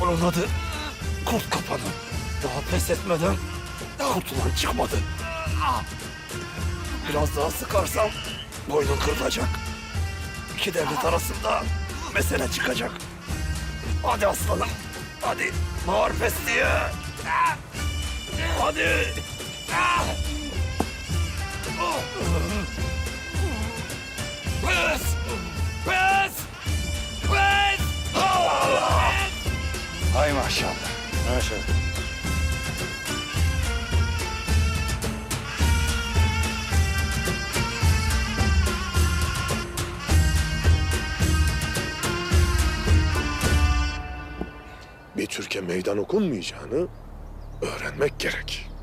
Kalmadı. Kurt kapanı. Daha pes etmeden kurtulan çıkmadı. Biraz daha sıkarsam boynun kırılacak. İki devlet arasında mesele çıkacak. Hadi aslanım. Hadi. Mağar pes diye. Hadi. Pes. Maşallah. Maşallah. Bir Türkiye meydan okunmayacağını öğrenmek gerek.